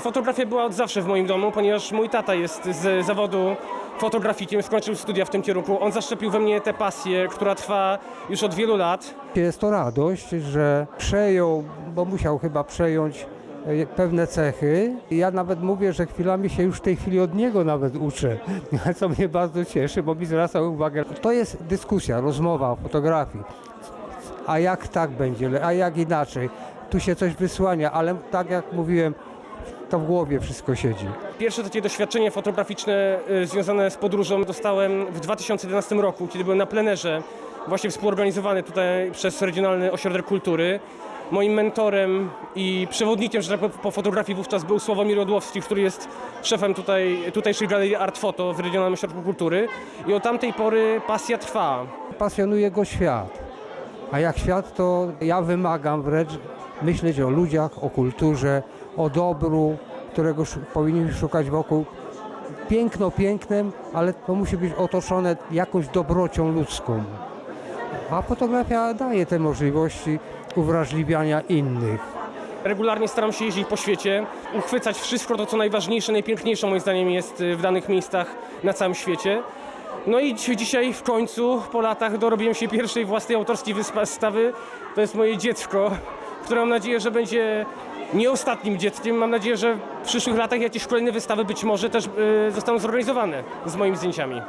Fotografia była od zawsze w moim domu, ponieważ mój tata jest z zawodu fotografikiem, skończył studia w tym kierunku. On zaszczepił we mnie tę pasję, która trwa już od wielu lat. Jest to radość, że przejął, bo musiał chyba przejąć e, pewne cechy. Ja nawet mówię, że chwilami się już w tej chwili od niego nawet uczę, co mnie bardzo cieszy, bo mi zwraca uwagę. To jest dyskusja, rozmowa o fotografii. A jak tak będzie, a jak inaczej? Tu się coś wysłania, ale tak jak mówiłem, to w głowie wszystko siedzi. Pierwsze takie doświadczenie fotograficzne y, związane z podróżą dostałem w 2011 roku, kiedy byłem na plenerze, właśnie współorganizowany tutaj przez Regionalny Ośrodek Kultury. Moim mentorem i przewodnikiem, że tak powiem, po fotografii wówczas był Sławomir Odłowski, który jest szefem tutaj, tutejszej galerii Art Photo w Regionalnym Ośrodku Kultury. I od tamtej pory pasja trwa. pasjonuje go świat. A jak świat, to ja wymagam wręcz myśleć o ludziach, o kulturze, o dobru, którego powinniśmy szukać wokół. Piękno pięknem, ale to musi być otoczone jakąś dobrocią ludzką. A fotografia daje te możliwości uwrażliwiania innych. Regularnie staram się jeździć po świecie, uchwycać wszystko to, co najważniejsze, najpiękniejsze moim zdaniem jest y, w danych miejscach na całym świecie. No i dzi- dzisiaj w końcu, po latach, dorobiłem się pierwszej własnej autorskiej wystawy. To jest moje dziecko, które mam nadzieję, że będzie nie ostatnim dzieckiem. Mam nadzieję, że w przyszłych latach jakieś kolejne wystawy być może też y, zostaną zorganizowane z moimi zdjęciami.